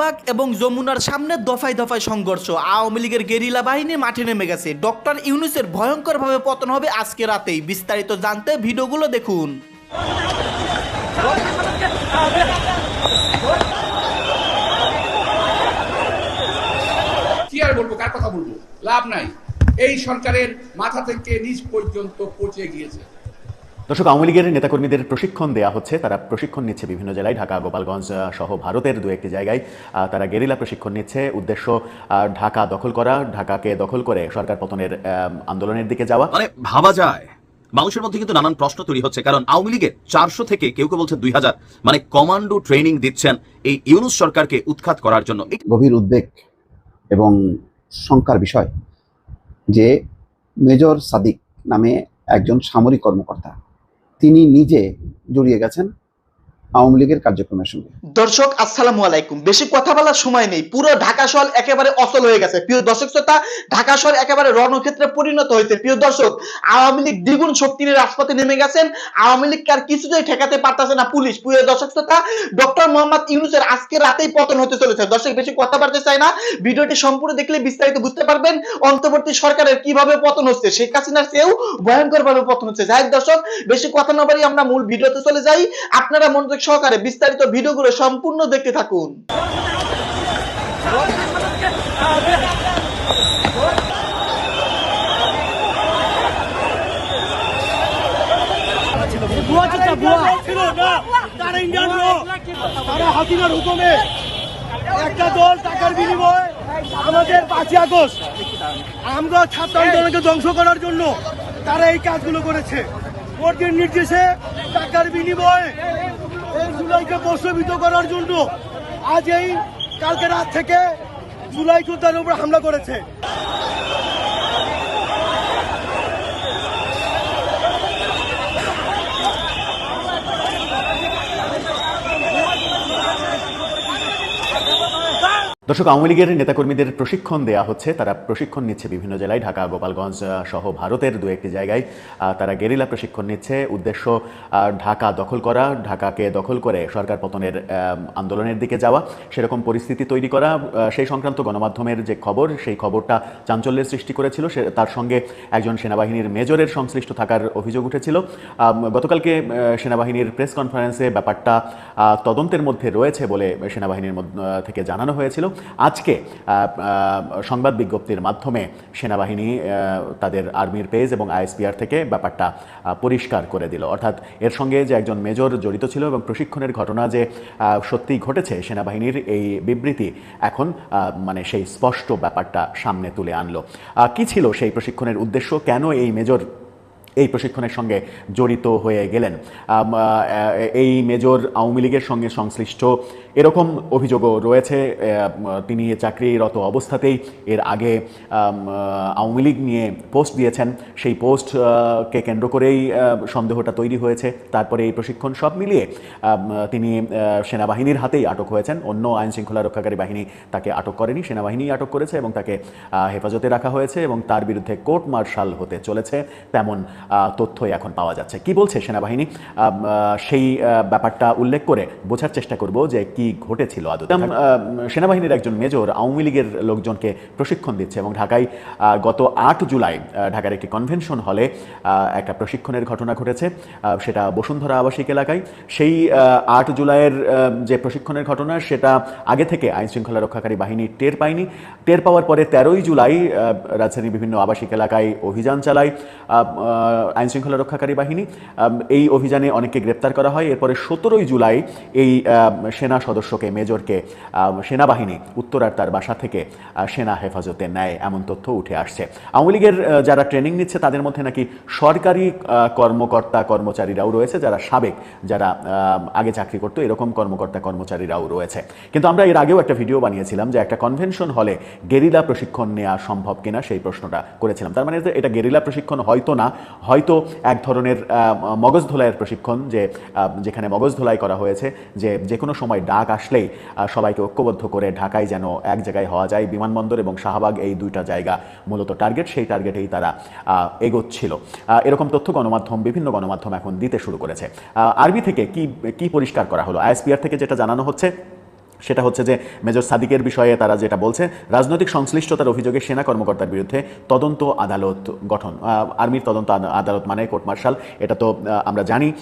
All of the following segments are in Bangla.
শাহবাগ এবং যমুনার সামনে দফায় দফায় সংঘর্ষ। আওয়ামী লীগের গেরিলা বাহিনী মাঠে নেমে গেছে। ডক্টর ইউনুসের ভয়ঙ্করভাবে পতন হবে আজকে রাতেই। বিস্তারিত জানতে ভিডিওগুলো দেখুন। বলব? কার কথা বলব? লাভ নাই। এই সরকারের মাথা থেকে নিচ পর্যন্ত পৌঁছে গিয়েছে। দর্শক আওয়ামী লীগের নেতাকর্মীদের প্রশিক্ষণ দেওয়া হচ্ছে। তারা প্রশিক্ষণ নিচ্ছে বিভিন্ন জেলায়। ঢাকা গোপালগঞ্জ সহ ভারতের দু একটি জায়গায়। তারা গেরিলা প্রশিক্ষণ নিচ্ছে। উদ্দেশ্য ঢাকা দখল করা ঢাকাকে দখল করে সরকার পতনের আন্দোলনের দিকে যাওয়া। মানে ভাবা যায় মানুষের মধ্যে কিন্তু নানান প্রশ্ন তৈরি হচ্ছে। কারণ আওয়ামী লীগের চারশো থেকে কেউ কেউ বলছে দুই হাজার। মানে কমান্ডো ট্রেনিং দিচ্ছেন এই ইউনুস সরকারকে উৎখাত করার জন্য। গভীর উদ্বেগ এবং শঙ্কার বিষয় যে মেজর সাদিক নামে একজন সামরিক কর্মকর্তা তিনি নিজে জড়িয়ে গেছেন। আওয়ামী লীগের কার্যক্রমের সঙ্গে। দর্শক, আসসালামু আলাইকুম। বেশি কথা বলার সময় নেই। পুরো ঢাকা শহর একেবারে অচল হয়ে গেছে। প্রিয় দর্শক শ্রোতা, ঢাকা শহর একেবারে রণক্ষেত্রে পরিণত হয়েছে। প্রিয় দর্শক, আওয়ামী লীগ দ্বিগুণ শক্তি নিয়ে রাজপথে নেমে গেছেন। আওয়ামী লীগ আর কিছুতেই ঠেকাতে পারতেছে না পুলিশ। প্রিয় দর্শক শ্রোতা, ডক্টর মোহাম্মদ ইউনুসের আজকে রাতেই পতন হতে চলেছে। দর্শক, বেশি কথা বাড়তে চাই না। ভিডিওটি সম্পূর্ণ দেখলে বিস্তারিত বুঝতে পারবেন অন্তর্বর্তী সরকারের কীভাবে পতন হচ্ছে। শেখ হাসিনার ভয়ঙ্কর ভাবে পতন হচ্ছে। যাই দর্শক, বেশি কথা না বাড়ি আমরা মূল ভিডিওতে চলে যাই। আপনারা মনোযোগ সহকারে বিস্তারিত ভিডিওগুলো সম্পূর্ণ দেখতে থাকুন। তারা একটা টাকার আমাদের আমরা ধ্বংস করার জন্য তারা এই কাজগুলো করেছে। নির্দেশে টাকার বিনিময়ে এই জুলাইকে প্রশ্নবিত করার জন্য আজ এই কালকে রাত থেকে জুলাই যোদ্ধার উপর হামলা করেছে। দর্শক, আওয়ামী লীগের নেতাকর্মীদের প্রশিক্ষণ দেওয়া হচ্ছে। তারা প্রশিক্ষণ নিচ্ছে বিভিন্ন জেলায়। ঢাকা, গোপালগঞ্জ সহ ভারতের দু একটি জায়গায়। তারা গেরিলা প্রশিক্ষণ নিচ্ছে। উদ্দেশ্য ঢাকা দখল করা, ঢাকাকে দখল করে সরকার পতনের আন্দোলনের দিকে যাওয়া। সেরকম পরিস্থিতি তৈরি করা সেই সংক্রান্ত গণমাধ্যমের যে খবর, সেই খবরটা চাঞ্চল্যের সৃষ্টি করেছিল। সে, তার সঙ্গে একজন সেনাবাহিনীর মেজরের সংশ্লিষ্ট থাকার অভিযোগ উঠেছিল। গতকালকে সেনাবাহিনীর প্রেস কনফারেন্সে ব্যাপারটা তদন্তের মধ্যে রয়েছে বলে সেনাবাহিনীর থেকে জানানো হয়েছিল। আজকে সংবাদ বিজ্ঞপ্তির মাধ্যমে সেনাবাহিনী তাদের আর্মির পেজ এবং আইএসপিআর থেকে ব্যাপারটা পরিষ্কার করে দিল। অর্থাৎ এর সঙ্গে যে একজন মেজর জড়িত ছিল এবং প্রশিক্ষণের ঘটনা যে আহ, সত্যিই ঘটেছে সেনাবাহিনীর এই বিবৃতি এখন মানে সেই স্পষ্ট ব্যাপারটা সামনে তুলে আনলো। কি ছিল সেই প্রশিক্ষণের উদ্দেশ্য? কেন এই মেজর এই প্রশিক্ষণের সঙ্গে জড়িত হয়ে গেলেন? এই মেজর আওয়ামী লীগের সঙ্গে সংশ্লিষ্ট এরকম অভিযোগও রয়েছে তিনি চাকরিরত অবস্থাতেই এর আগে আওয়ামী লীগ নিয়ে পোস্ট দিয়েছেন। সেই পোস্টকে কেন্দ্র করেই সন্দেহটা তৈরি হয়েছে। তারপরে এই প্রশিক্ষণ সব মিলিয়ে তিনি সেনাবাহিনীর হাতেই আটক হয়েছেন। অন্য আইন শৃঙ্খলা রক্ষাকারী বাহিনী তাকে আটক করেনি সেনাবাহিনী আটক করেছে এবং তাকে হেফাজতে রাখা হয়েছে এবং তার বিরুদ্ধে কোর্ট মার্শাল হতে চলেছে। তেমন তথ্যই এখন পাওয়া যাচ্ছে। কি বলছে সেনাবাহিনী? সেই ব্যাপারটা উল্লেখ করে বোঝার চেষ্টা করব যে কি ঘটেছিল আদৌ আম, আহ, সেনাবাহিনীর একজন মেজর আওয়ামী লীগের লোকজনকে প্রশিক্ষণ দিচ্ছে এবং ঢাকায় গত আট জুলাই ঢাকার একটি কনভেনশন হলে একটা প্রশিক্ষণের ঘটনা ঘটেছে সেটা বসুন্ধরা আবাসিক এলাকায়। সেই আট জুলাইয়ের যে প্রশিক্ষণের ঘটনা সেটা আগে থেকে আইন শৃঙ্খলা রক্ষাকারী বাহিনী টের পায়নি। টের পাওয়ার পরে তেরোই জুলাই রাজধানীর বিভিন্ন আবাসিক এলাকায় অভিযান চালায় আহ, আহ, আইন শৃঙ্খলা রক্ষাকারী বাহিনী। এই অভিযানে অনেককে গ্রেপ্তার করা হয়। এরপরে সতেরোই জুলাই এই সেনা সদস্যকে, মেজরকে সেনাবাহিনী, উত্তরার তার বাসা থেকে সেনা হেফাজতে নেয়, এমন তথ্য উঠে আসছে। আওয়ামী লীগের যারা ট্রেনিং নিচ্ছে তাদের মধ্যে নাকি সরকারি কর্মকর্তা, কর্মচারীরাও রয়েছে, যারা সাবেক, যারা আগে চাকরি করতো, এরকম কর্মকর্তা, কর্মচারীরাও রয়েছে। কিন্তু আমরা এর আগেও একটা ভিডিও বানিয়েছিলাম যে একটা কনভেনশন হলে গেরিলা প্রশিক্ষণ নেওয়া সম্ভব কিনা সেই প্রশ্নটা করেছিলাম। তার মানে এটা গেরিলা প্রশিক্ষণ হয়তো না, হয়তো এক ধরনের মগজ ধোলাইয়ের প্রশিক্ষণ যে যেখানে মগজ ধোলাই করা হয়েছে, যে যে কোনো সময় ডাক আসলেই সবাইকে ঐক্যবদ্ধ করে ঢাকায় যেন এক জায়গায় হওয়া যায়। বিমানবন্দর এবং শাহবাগ এই দুইটা জায়গা মূলত টার্গেট, সেই টার্গেটেই তারা এগোচ্ছিল। এরকম তথ্য গণমাধ্যম, বিভিন্ন গণমাধ্যম এখন দিতে শুরু করেছে। আরবি থেকে কি কি পরিষ্কার করা হলো? আইএসপিআর থেকে যেটা জানানো হচ্ছে সেটা হচ্ছে যে মেজর সাদিকের বিষয়ে তারা যেটা বলছে, রাজনৈতিক সংশ্লিষ্টতার অভিযোগে সেনা কর্মকর্তার বিরুদ্ধে তদন্ত আদালত গঠন আর্মির তদন্ত আদ- আদালত মানে কোর্ট মার্শাল, এটা তো আমরা জানি।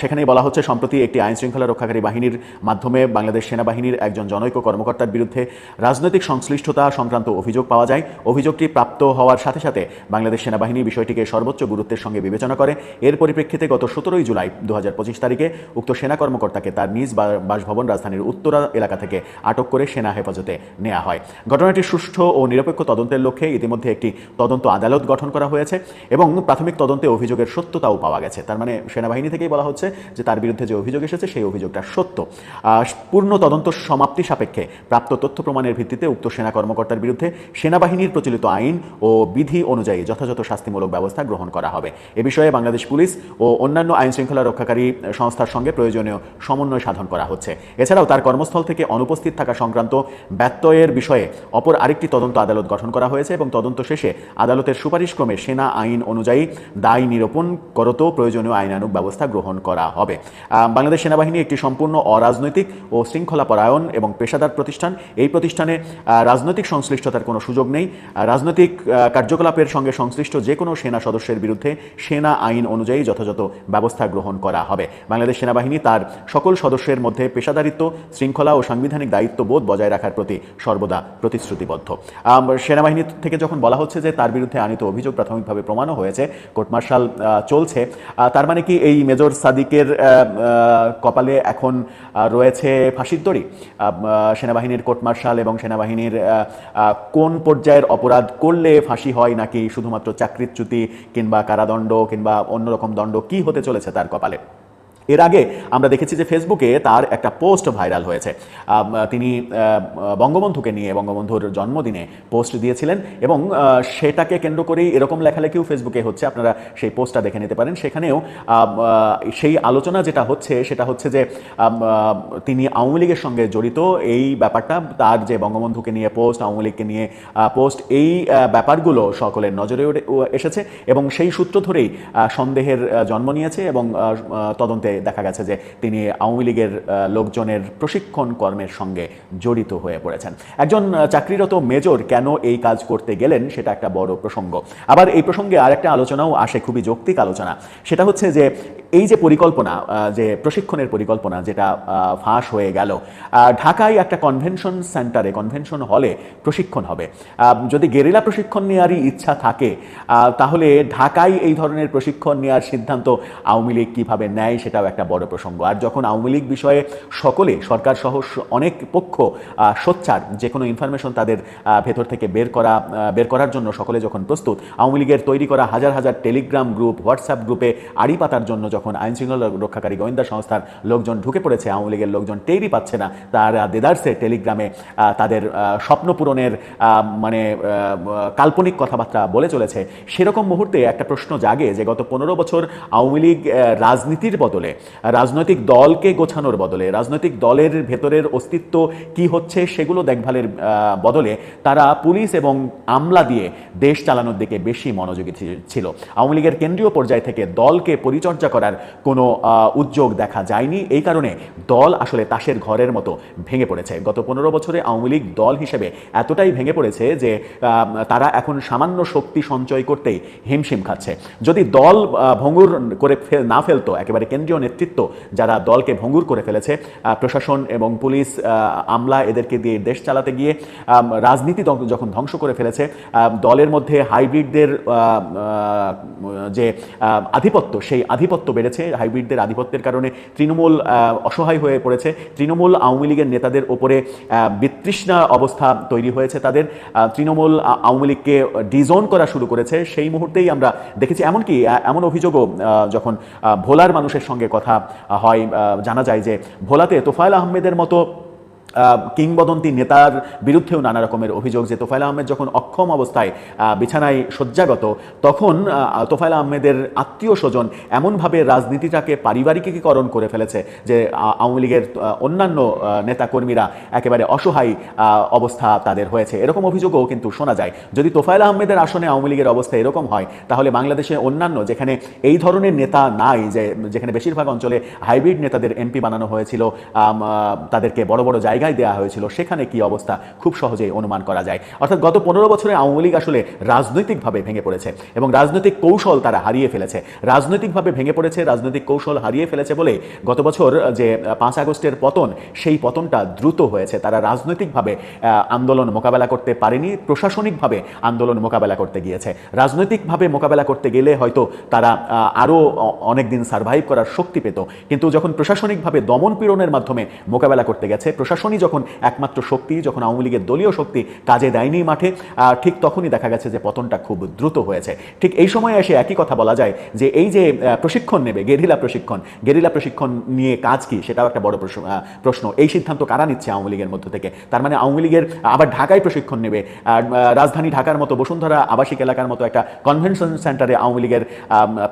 সেখানেই বলা হচ্ছে, সম্প্রতি একটি আইন শৃঙ্খলা রক্ষাকারী বাহিনীর মাধ্যমে বাংলাদেশ সেনাবাহিনীর একজন জনৈক কর্মকর্তার বিরুদ্ধে রাজনৈতিক সংশ্লিষ্টতা সংক্রান্ত অভিযোগ পাওয়া যায়। অভিযোগটি প্রাপ্ত হওয়ার সাথে সাথে বাংলাদেশ সেনাবাহিনী বিষয়টিকে সর্বোচ্চ গুরুত্বের সঙ্গে বিবেচনা করে। এর পরিপ্রেক্ষিতে গত সতেরোই জুলাই দু হাজার পঁচিশ তারিখে উক্ত সেনা কর্মকর্তাকে তার নিজ বাসভবন রাজধানীর উত্তরা এলাকা থেকে আটক করে সেনা হেফাজতে নেওয়া হয়। ঘটনাটি সুষ্ঠু ও নিরপেক্ষ তদন্তের লক্ষ্যে ইতিমধ্যে একটি তদন্ত আদালত গঠন করা হয়েছে এবং প্রাথমিক তদন্তে অভিযোগের সত্যতাও পাওয়া গেছে। তার মানে সেনাবাহিনী থেকেই বলা হচ্ছে যে তার বিরুদ্ধে যে অভিযোগ এসেছে সেই অভিযোগটা সত্য। পূর্ণ তদন্ত সমাপ্তি সাপেক্ষে প্রাপ্ত তথ্য প্রমাণের ভিত্তিতে উক্ত সেনা কর্মকর্তার বিরুদ্ধে সেনাবাহিনীর প্রচলিত আইন ও বিধি অনুযায়ী যথাযথ শাস্তিমূলক ব্যবস্থা গ্রহণ করা হবে। এ বিষয়ে বাংলাদেশ পুলিশ ও অন্যান্য আইন শৃঙ্খলা রক্ষাকারী সংস্থার সঙ্গে প্রয়োজনীয় সমন্বয় সাধন করা হচ্ছে। এছাড়াও তার কর্মস্থল থেকে অনুপস্থিত থাকা সংক্রান্ত ব্যত্যয়ের বিষয়ে অপর আরেকটি তদন্ত আদালত গঠন করা হয়েছে এবং তদন্ত শেষে আদালতের সুপারিশক্রমে সেনা আইন অনুযায়ী দায় নিরূপণ করত প্রয়োজনীয় আইনানুগ ব্যবস্থা গ্রহণ করা হবে। বাংলাদেশ সেনাবাহিনী একটি সম্পূর্ণ অরাজনৈতিক ও শৃঙ্খলা পরায়ণ এবং পেশাদার প্রতিষ্ঠান। এই প্রতিষ্ঠানে রাজনৈতিক সংশ্লিষ্টতার কোনো সুযোগ নেই। রাজনৈতিক কার্যকলাপের সঙ্গে সংশ্লিষ্ট যে কোনো সেনা সদস্যের বিরুদ্ধে সেনা আইন অনুযায়ী যথাযথ ব্যবস্থা গ্রহণ করা হবে। বাংলাদেশ সেনাবাহিনী তার সকল সদস্যের মধ্যে পেশাদারিত্ব, শৃঙ্খলা ও সাংবিধানিক দায়িত্ববোধ বজায় রাখার প্রতি সর্বদা প্রতিশ্রুতিবদ্ধ। সেনাবাহিনী থেকে যখন বলা হচ্ছে যে তার বিরুদ্ধে আনিত অভিযোগ প্রাথমিকভাবে প্রমাণও হয়েছে, কোর্ট মার্শাল চলছে। তার মানে কি এই মেজর সাদিকের কপালে এখন রয়েছে ফাঁসির দড়ি? সেনাবাহিনীর কোর্ট মার্শাল এবং সেনাবাহিনীর কোন পর্যায়ের অপরাধ করলে ফাঁসি হয় নাকি শুধুমাত্র চাকরিচ্যুতি কিংবা কারাদণ্ড কিংবা অন্যরকম দণ্ড কি হতে চলেছে তার কপালে? এর আগে আমরা দেখেছি যে ফেসবুকে তার একটা পোস্ট ভাইরাল হয়েছে। তিনি বঙ্গবন্ধুকে নিয়ে বঙ্গবন্ধুর জন্মদিনে পোস্ট দিয়েছিলেন এবং সেটাকে কেন্দ্র করেই এরকম লেখালেখিও ফেসবুকে হচ্ছে। আপনারা সেই পোস্টটা দেখে নিতে পারেন। সেখানেও সেই আলোচনা যেটা হচ্ছে, সেটা হচ্ছে যে তিনি আওয়ামী লীগের সঙ্গে জড়িত। এই ব্যাপারটা, তার যে বঙ্গবন্ধুকে নিয়ে পোস্ট, আওয়ামী লীগকে নিয়ে পোস্ট, এই ব্যাপারগুলো সকলের নজরে এসেছে এবং সেই সূত্র ধরেই সন্দেহের জন্ম নিয়েছে এবং তদন্তে দেখা গেছে যে তিনি আওয়ামী লীগের লোকজনের প্রশিক্ষণ কর্মের সঙ্গে জড়িত হয়ে পড়েছেন। একজন চাকরিরত মেজর কেন এই কাজ করতে গেলেন সেটা একটা বড় প্রসঙ্গ। আবার এই প্রসঙ্গে আর একটা আলোচনাও আসে, খুবই যৌক্তিক আলোচনা। সেটা হচ্ছে যে এই যে পরিকল্পনা যে প্রশিক্ষণের পরিকল্পনা যেটা ফাঁস হয়ে গেল ঢাকায় একটা কনভেনশন সেন্টারে কনভেনশন হলে প্রশিক্ষণ হবে। যদি গেরিলা প্রশিক্ষণ নেওয়ারই ইচ্ছা থাকে তাহলে ঢাকায় এই ধরনের প্রশিক্ষণ নেওয়ার সিদ্ধান্ত আওয়ামী লীগ কীভাবে নেয় সেটাও একটা বড় প্রসঙ্গ। আর যখন আওয়ামী লীগ বিষয়ে সকলে, সরকার সহ অনেক পক্ষ সোচ্চার, যে কোনো ইনফরমেশন তাদের ভেতর থেকে বের করা বের করার জন্য সকলে যখন প্রস্তুত, আওয়ামী লীগের তৈরি করা হাজার হাজার টেলিগ্রাম গ্রুপ হোয়াটসঅ্যাপ গ্রুপে আড়ি পাতার জন্য যখন আইন শৃঙ্খলা রক্ষাকারী গোয়েন্দা সংস্থার লোকজন ঢুকে পড়েছে, আওয়ামী লীগের লোকজন টেরই পাচ্ছে না। তারা দেদারসে টেলিগ্রামে তাদের স্বপ্ন পূরণের মানে কাল্পনিক কথাবার্তা বলে চলেছে। সেরকম মুহূর্তে একটা প্রশ্ন জাগে যে গত পনেরো বছর আওয়ামী লীগ রাজনীতির বদলে, রাজনৈতিক দলকে গোছানোর বদলে, রাজনৈতিক দলের ভেতরের অস্তিত্ব কি হচ্ছে সেগুলো দেখভালের বদলে তারা পুলিশ এবং আমলা দিয়ে দেশ চালানোর দিকে বেশি মনোযোগী ছিল। আওয়ামী লীগের কেন্দ্রীয় পর্যায় থেকে দলকে পরিচর্যা করার কোনো আহ, উদ্যোগ দেখা যায়নি। এই কারণে দল আসলে তাসের ঘরের মতো ভেঙে পড়েছে। গত পনেরো বছরে আওয়ামী লীগ দল হিসেবে এতটাই ভেঙে পড়েছে যে তারা এখন সামান্য শক্তি সঞ্চয় করতেই হিমশিম খাচ্ছে। যদি দল ভঙ্গুর করে না ফেলতো একেবারে কেন্দ্রীয় নেতৃত্ব যারা দলকে ভঙ্গুর করে ফেলেছে প্রশাসন এবং পুলিশ আমলা এদেরকে দিয়ে দেশ চালাতে গিয়ে রাজনীতি যখন ধ্বংস করে ফেলেছে দলের মধ্যে হাইব্রিডদের যে আধিপত্য সেই আধিপত্য বেড়েছে, হাইব্রিডদের আধিপত্যের কারণে তৃণমূল অসহায় হয়ে পড়েছে। তৃণমূল আওয়ামী লীগের নেতাদের ওপরে বিতৃষ্ণা অবস্থা তৈরি হয়েছে তাদের। তৃণমূল আওয়ামী লীগকে ডিজোন করা শুরু করেছে। সেই মুহূর্তেই আমরা দেখেছি, এমনকি এমন অভিযোগও যখন ভোলার মানুষের সঙ্গে কথা হয় জানা যায় যে ভোলাতে তোফায়েল আহমেদের মতো কিংবদন্তি নেতার বিরুদ্ধেও নানা রকমের অভিযোগ যে তোফায়েল আহমেদ যখন অক্ষম অবস্থায় বিছানায় শয্যাগত, তখন তোফায়েল আহমেদের আত্মীয় স্বজন এমনভাবে রাজনীতিটাকে পারিবারিকীকরণ করে ফেলেছে যে আওয়ামী লীগের অন্যান্য নেতাকর্মীরা একেবারে অসহায় অবস্থা তাদের হয়েছে। এরকম অভিযোগও কিন্তু শোনা যায়। যদি তোফায়েল আহমেদের আসনে আওয়ামী লীগের অবস্থা এরকম হয়, তাহলে বাংলাদেশে অন্যান্য, যেখানে এই ধরনের নেতা নাই, যে, যেখানে বেশিরভাগ অঞ্চলে হাইব্রিড নেতাদের এমপি বানানো হয়েছিল তাদেরকে বড় বড় জায়গা জায়গায় দেওয়া হয়েছিল, সেখানে কি অবস্থা খুব সহজেই অনুমান করা যায়। অর্থাৎ গত পনেরো বছরে আওয়ামী লীগ আসলে রাজনৈতিকভাবে ভেঙে পড়েছে এবং রাজনৈতিক কৌশল তারা হারিয়ে ফেলেছে। রাজনৈতিকভাবে ভেঙে পড়েছে, রাজনৈতিক কৌশল হারিয়ে ফেলেছে বলে গত বছর যে পাঁচ আগস্টের পতন, সেই পতনটা দ্রুত হয়েছে। তারা রাজনৈতিকভাবে আন্দোলন মোকাবেলা করতে পারেনি, প্রশাসনিকভাবে আন্দোলন মোকাবেলা করতে গিয়েছে। রাজনৈতিকভাবে মোকাবেলা করতে গেলে হয়তো তারা আরও অনেক দিন সার্ভাইভ করার শক্তি পেত। কিন্তু যখন প্রশাসনিকভাবে দমন পীড়নের মাধ্যমে মোকাবেলা করতে গেছে প্রশাসনই যখন একমাত্র শক্তি, যখন আওয়ামী লীগের দলীয় শক্তি কাজে দেয়নি মাঠে ঠিক তখনই দেখা গেছে যে পতনটা খুব দ্রুত হয়েছে। ঠিক এই সময়ে এসে একই কথা বলা যায় যে এই যে প্রশিক্ষণ নেবে, গেরিলা প্রশিক্ষণ গেরিলা প্রশিক্ষণ নিয়ে কাজ কি? সেটাও একটা বড় প্রশ্ন এই সিদ্ধান্ত কারা নিচ্ছে আওয়ামী লীগের মধ্য থেকে? তার মানে আওয়ামী লীগের আবার ঢাকায় প্রশিক্ষণ নেবে রাজধানী ঢাকার মতো বসুন্ধরা আবাসিক এলাকার মতো একটা কনভেনশন সেন্টারে আওয়ামী লীগের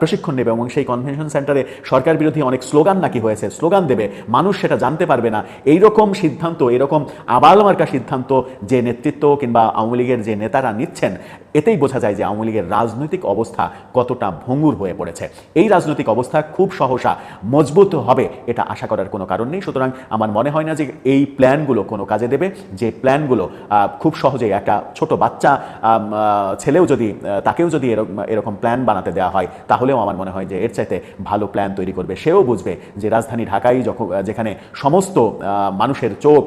প্রশিক্ষণ নেবে এবং সেই কনভেনশন সেন্টারে সরকার বিরোধী অনেক স্লোগান নাকি হয়েছে স্লোগান দেবে। মানুষ সেটা জানতে পারবে না। এইরকম সিদ্ধান্ত এরকম আবাল মার্কা সিদ্ধান্ত যে নেতৃত্ব কিংবা আওয়ামী লীগের যে নেতারা নিচ্ছেন এতেই বোঝা যায় যে আওয়ামী লীগের রাজনৈতিক অবস্থা কতটা ভঙ্গুর হয়ে পড়েছে। এই রাজনৈতিক অবস্থা খুব সহসা মজবুত হবে এটা আশা করার কোনো কারণ নেই। সুতরাং আমার মনে হয় না যে এই প্ল্যানগুলো কোনো কাজে দেবে। যে প্ল্যানগুলো খুব সহজেই একটা ছোট বাচ্চা ছেলেও যদি তাকেও যদি এরকম প্ল্যান বানাতে দেওয়া হয়, তাহলেও আমার মনে হয় যে এর চাইতে ভালো প্ল্যান তৈরি করবে। সেও বুঝবে যে রাজধানী ঢাকাই যখন যেখানে সমস্ত মানুষের চোখ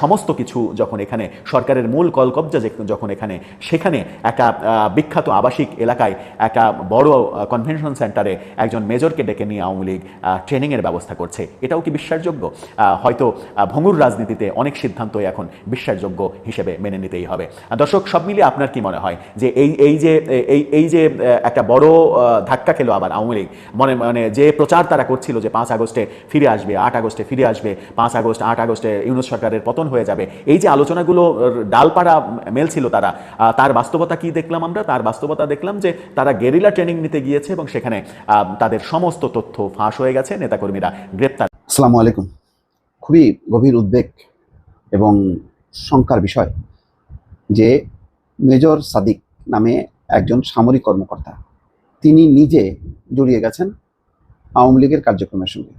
সমস্ত কিছু যখন এখানে সরকারের মূল কলকবজা যখন এখানে, সেখানে একটা বিখ্যাত আবাসিক এলাকায় একটা বড় কনভেনশন সেন্টারে একজন মেজরকে ডেকে নিয়ে আওয়ামী লীগ ট্রেনিংয়ের ব্যবস্থা করছে। এটাও কি বিশ্বাসযোগ্য? হয়তো ভঙ্গুর রাজনীতিতে অনেক সিদ্ধান্তই এখন বিশ্বাসযোগ্য হিসেবে মেনে নিতেই হবে। দর্শক, সব মিলিয়ে আপনার কি মনে হয় যে এই এই যে, এই এই যে একটা বড় ধাক্কা খেলো আবার আওয়ামী লীগ, মনে মানে যে প্রচার তারা করছিল যে পাঁচ আগস্টে ফিরে আসবে, আট আগস্টে ফিরে আসবে, পাঁচ আগস্ট, আট আগস্টে ইউনুস সরকারের পতন হয়ে যাবে, এই যে আলোচনাগুলো ডালপাড়া মেলছিল তারা তার বাস্তবতা কি দেখলাম আমরা? তার বাস্তবতা দেখলাম যে তারা গেরিলা ট্রেনিং নিতে গিয়েছে এবং সেখানে তাদের সমস্ত তথ্য ফাঁস হয়ে গেছে। নেতাকর্মীরা গ্রেপ্তার। আসসালামু আলাইকুম। খুবই গভীর উদ্বেগ এবং শঙ্কার বিষয় যে মেজর সাদিক নামে একজন সামরিক কর্মকর্তা, তিনি নিজে জড়িয়ে গেছেন আওয়ামী লীগের কার্যক্রমের সঙ্গে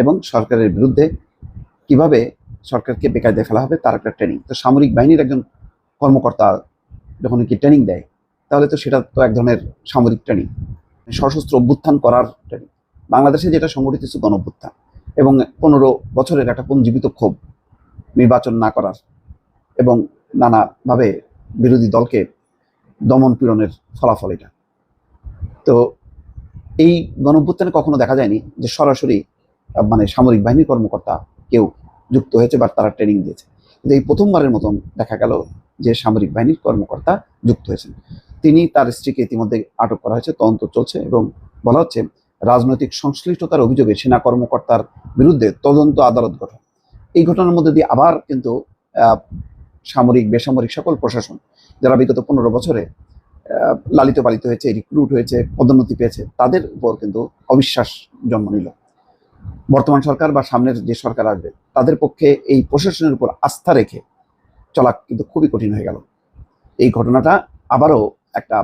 এবং সরকারের বিরুদ্ধে কীভাবে সরকারকে বেকায়দায় ফেলা হবে, তার একটা ট্রেনিং তো সামরিক বাহিনীর একজন কর্মকর্তা যখন কি ট্রেনিং দেয়, তাহলে তো সেটা তো এক ধরনের সামরিক ট্রেনিং সশস্ত্র অভ্যুত্থান করার ট্রেনিং বাংলাদেশে যেটা সংগঠিত হচ্ছে গণ অভ্যুত্থান এবং পনেরো বছরের একটা পুঞ্জীবিত ক্ষোভ নির্বাচন না করার এবং নানাভাবে বিরোধী দলকে দমন পীড়নের ফলাফল এটা। তো এই গণঅভ্যুত্থানে কখনো দেখা যায়নি যে সরাসরি মানে সামরিক বাহিনীর কর্মকর্তা কেউ যুক্ত হয়েছে বা তারা ট্রেনিং দিয়েছে। কিন্তু এই প্রথমবারের মতন দেখা গেল যে সামরিক বাহিনীর কর্মকর্তা যুক্ত হয়েছেন। তিনি তার স্ত্রীকে ইতিমধ্যে আটক করা হয়েছে, তদন্ত চলছে এবং বলা হচ্ছে রাজনৈতিক সংশ্লিষ্টতার অভিযোগে সেনা কর্মকর্তার বিরুদ্ধে তদন্ত আদালত গঠন। এই ঘটনার মধ্যে দিয়ে আবার কিন্তু সামরিক, বেসামরিক সকল প্রশাসন যারা বিগত পনেরো বছরে লালিত পালিত হয়েছে, রিক্রুট হয়েছে, পদোন্নতি পেয়েছে, তাদের উপর কিন্তু অবিশ্বাস জন্ম নিল। বর্তমান সরকার বা সামনের যে সরকার আসবে, তাদের পক্ষে এই প্রশাসনের উপর আস্থা রেখে চলা কিন্তু খুবই কঠিন হয়ে গেল। এই ঘটনাটা আবারও একটা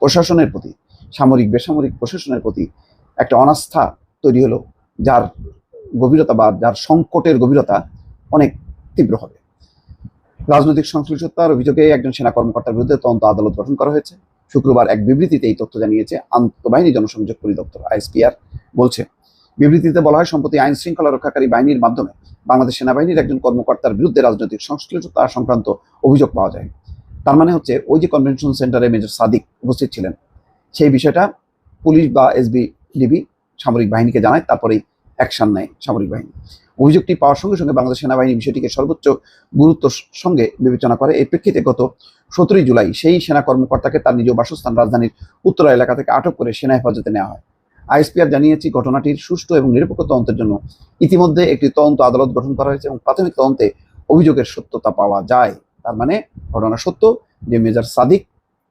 প্রশাসনের প্রতি, সামরিক, বেসামরিক প্রশাসনের প্রতি একটা অনাস্থা তৈরি হলো, যার গভীরতা বা যার সংকটের গভীরতা অনেক তীব্র হবে। রাজনৈতিক সংশ্লিষ্টতার অভিযোগে একজন সেনা কর্মকর্তার বিরুদ্ধে তদন্ত আদালত গঠন করা হয়েছে। শুক্রবার এক বিবৃতিতে এই তথ্য জানিয়েছে, আন্তঃবাহিনী জনসংযোগ পরিদপ্তর, আইএসপিআর, বলছে বিবৃতিতে বলা হয়, সম্প্রতি আইন শৃঙ্খলা রক্ষাকারী বাহিনীর মাধ্যমে বাংলাদেশ সেনাবাহিনীর একজন কর্মকর্তার বিরুদ্ধে রাজনৈতিক সংশ্লিষ্টতা সংক্রান্ত অভিযোগ পাওয়া যায়। তার মানে হচ্ছে, ওই যে কনভেনশন সেন্টারে মেজর সাদিক উপস্থিত ছিলেন, সেই বিষয়টা পুলিশ বা এসবি ডিবি সামরিক বাহিনীকে জানায়, তারপরেই অ্যাকশন নেয় সামরিক বাহিনী। অভিযোগটি পাওয়ার সঙ্গে সঙ্গে বাংলাদেশ সেনাবাহিনী বিষয়টিকে সর্বোচ্চ গুরুত্বর সঙ্গে বিবেচনা করে। এর প্রেক্ষিতে গত সতেরোই জুলাই সেই সেনা কর্মকর্তাকে তার নিজ বাসস্থান রাজধানীর উত্তরা এলাকা থেকে আটক করে সেনা হেফাজতে নেওয়া হয়। আইএসপিআর জানিয়েছি, ঘটনাটির সুষ্ঠু এবং নিরপেক্ষ তদন্তের জন্য ইতিমধ্যে একটি তদন্ত আদালত গঠন করা হয়েছে এবং প্রাথমিক তদন্তে অভিযোগের সত্যতা পাওয়া যায়। তার মানে ঘটনা সত্য যে মেজর সাদিক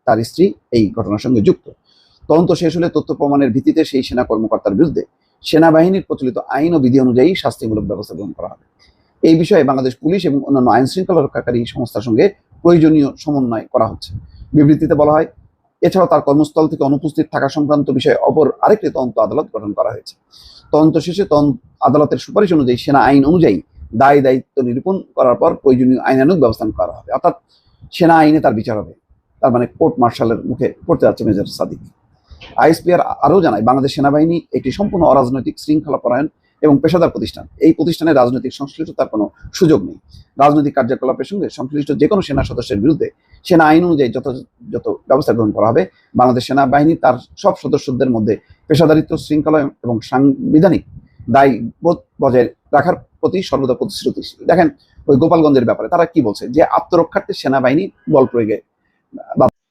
তার স্ত্রী এই ঘটনার সঙ্গে যুক্ত। তদন্ত শেষ হলে তথ্য প্রমাণের ভিত্তিতে সেই সেনা কর্মকর্তার বিরুদ্ধে সেনাবাহিনীর প্রচলিত আইন ও বিধি অনুযায়ী শাস্তিমূলক ব্যবস্থা গ্রহণ করা হবে। এই বিষয়ে বাংলাদেশ পুলিশ এবং অন্যান্য আইন শৃঙ্খলা রক্ষাকারী সংস্থার সঙ্গে প্রয়োজনীয় সমন্বয় করা হচ্ছে। বিবৃতিতে বলা হয় এছাড়াও তার কর্মস্থল থেকে অনুপস্থিত থাকা সংক্রান্ত বিষয়ে অপর আরেকটি তদন্ত আদালত গঠন করা হয়েছে। তদন্ত শেষে আদালতের সুপারিশ অনুযায়ী সেনা আইন অনুযায়ী দায় দায়িত্ব নিরূপণ করার পর প্রয়োজনীয় আইনানুগ ব্যবস্থা করা হবে। অর্থাৎ সেনা আইনে তার বিচার হবে। তার মানে কোর্ট মার্শালের মুখে পড়তে যাচ্ছে মেজর সাদিক। আইএসপিআর আরও জানায়, বাংলাদেশ সেনাবাহিনী একটি সম্পূর্ণ অরাজনৈতিক শৃঙ্খলা পরায়ণ এবং পেশাদার প্রতিষ্ঠান। এই প্রতিষ্ঠানে রাজনৈতিক সংশ্লিষ্টতার কোনো সুযোগ নেই। রাজনৈতিক কার্যকলাপের সঙ্গে সংশ্লিষ্ট যে কোনো সেনা সদস্যের বিরুদ্ধে সেনা আইন অনুযায়ী যত ব্যবস্থা গ্রহণ করা হবে, বাংলাদেশ সেনাবাহিনী তার সব সদস্যদের মধ্যে পেশাদারিত্ব, শৃঙ্খলা এবং সাংবিধানিক দায়বোধ বজায় রাখার প্রতি সর্বদা প্রতিশ্রুতি দেখেন ওই গোপালগঞ্জের ব্যাপারে তারা কি বলছে? যে আত্মরক্ষার্থে সেনাবাহিনী বল প্রয়োগে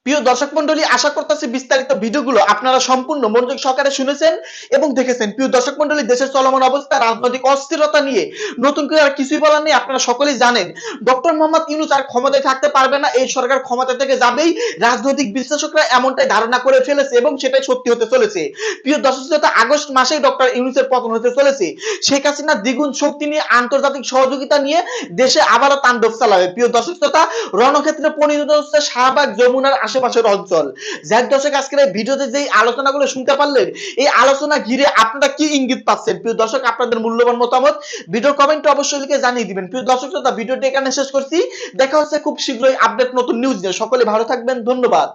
প্রিয় দর্শক মন্ডলী, আশা করতেছি বিস্তারিত ভিডিওগুলো আপনারা সম্পূর্ণ মনোযোগ সহকারে শুনেছেন এবং দেখেছেন। প্রিয় দর্শক মন্ডলী, দেশের চলমান অবস্থা, রাজনৈতিক অস্থিরতা নিয়ে নতুন করে আর কিছুই বলার নেই, আপনারা সকলেই জানেন। ডক্টর মোহাম্মদ ইউনুস আর ক্ষমতায় থাকতে পারবে না, এই সরকার ক্ষমতা থেকে যাবেই। রাজনৈতিক বিশ্লেষকরা এমনটাই ধারণা করে ফেলেছে এবং সেটাই সত্যি হতে চলেছে। প্রিয় দর্শক শ্রোতা, আগস্ট মাসেই ডক্টর ইউনুসের পতন হতে চলেছে। শেখ হাসিনা দ্বিগুণ শক্তি নিয়ে আন্তর্জাতিক সহযোগিতা নিয়ে দেশে আবারও তাণ্ডব চালাবে। প্রিয় দর্শক শ্রোতা, রণক্ষেত্রে পরিণত হচ্ছে শাহবাগ যমুনার আশেপাশের অঞ্চল। যার দর্শক, আজকের এই ভিডিওতে যে আলোচনাগুলো শুনতে পারলেন, এই আলোচনা ঘিরে আপনারা কি ইঙ্গিত পাচ্ছেন? প্রিয় দর্শক, আপনাদের মূল্যবান মতামত ভিডিও কমেন্টে অবশ্যই লিখে জানিয়ে দিবেন। প্রিয় দর্শক শ্রোতা, ভিডিওটি এখানে শেষ করছি। দেখা হচ্ছে খুব শীঘ্রই আপডেট নতুন নিউজ নিয়ে। সকলে ভালো থাকবেন, ধন্যবাদ।